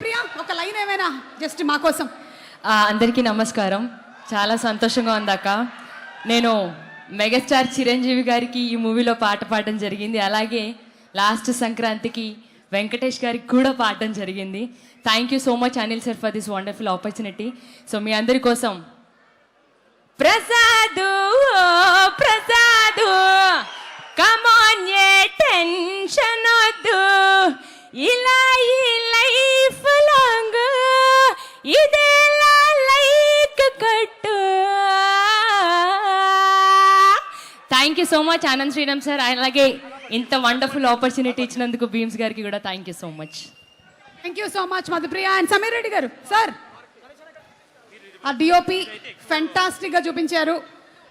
ప్రియా ఒక లైన్ ఏమైనా? జస్ట్ మా కోసం. అందరికీ నమస్కారం. చాలా సంతోషంగా ఉందాక అక్క. నేను మెగాస్టార్ చిరంజీవి గారికి ఈ మూవీలో పాట పాడడం జరిగింది. అలాగే లాస్ట్ సంక్రాంతికి వెంకటేష్ గారికి కూడా పాడడం జరిగింది. Thank you so much Anil sir for this wonderful opportunity so మీ అందరి కోసం ప్రసాద్! ఇదేలా లైక్ కట్టు. Thank you so much Anand Sriram sir అలాగే ఇంత వండర్ఫుల్ ఆపర్చునిటీ ఇచ్చినందుకు భీమ్స్ గారికి కూడా thank you so much thank you so much Madhupriya and Sameer Reddy గారు. సార్ ఆ డిఓపి ఫెంటాస్టిక్గా చూపించారు.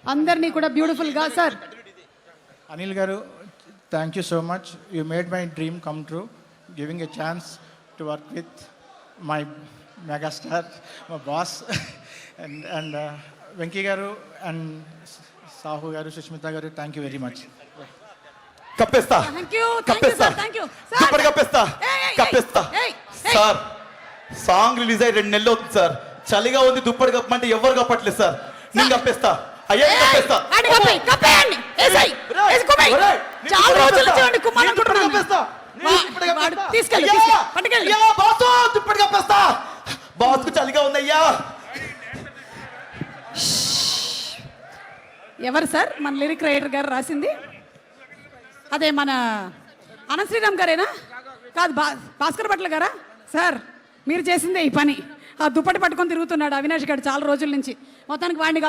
అందరినీ కూడా బ్యూటిఫుల్గా సార్ అనిల్ గారు thank you so much you made my dream come true giving a chance to work with my megastar my boss and and Venky గారు and Sahu గారు సుష్మిత గారు థ్యాంక్ యూ వెరీ మచ్ కప్పేస్తా కప్పేస్తా సార్ థ్యాంక్ యూ దుప్పటి కప్పేస్తా కప్పేస్తా sir song release అయ్యి రెండు నెలలు అవుతుంది సార్ చలిగా ఉంది దుప్పటి కప్పమంటే ఎవరు కప్పట్లేదు సార్ నేను కప్పేస్తా. అయ్యా కప్పేస్తా. చాలా రోజుల అనుకుంటున్నాను. తీసుకెళ్ళు, అయ్యా, తీసుకెళ్ళు, పట్టుకెళ్ళు. అయ్యా, బాసు దుప్పటి కప్పేస్తా బాస్కు చలిగా ఉంది అయ్యా ఎవరు సార్? మన లిరిక్ రైటర్ గారు రాసింది. అదే మన అనంత శ్రీరామ్ గారేనా? కాదు బా భాస్కర్ భట్ల గారా? సార్ మీరు చేసిందే ఈ పని. ఆ దుప్పటి పట్టుకొని తిరుగుతున్నాడు అవినాష్ గారు చాలా రోజుల నుంచి. మొత్తానికి వాడిని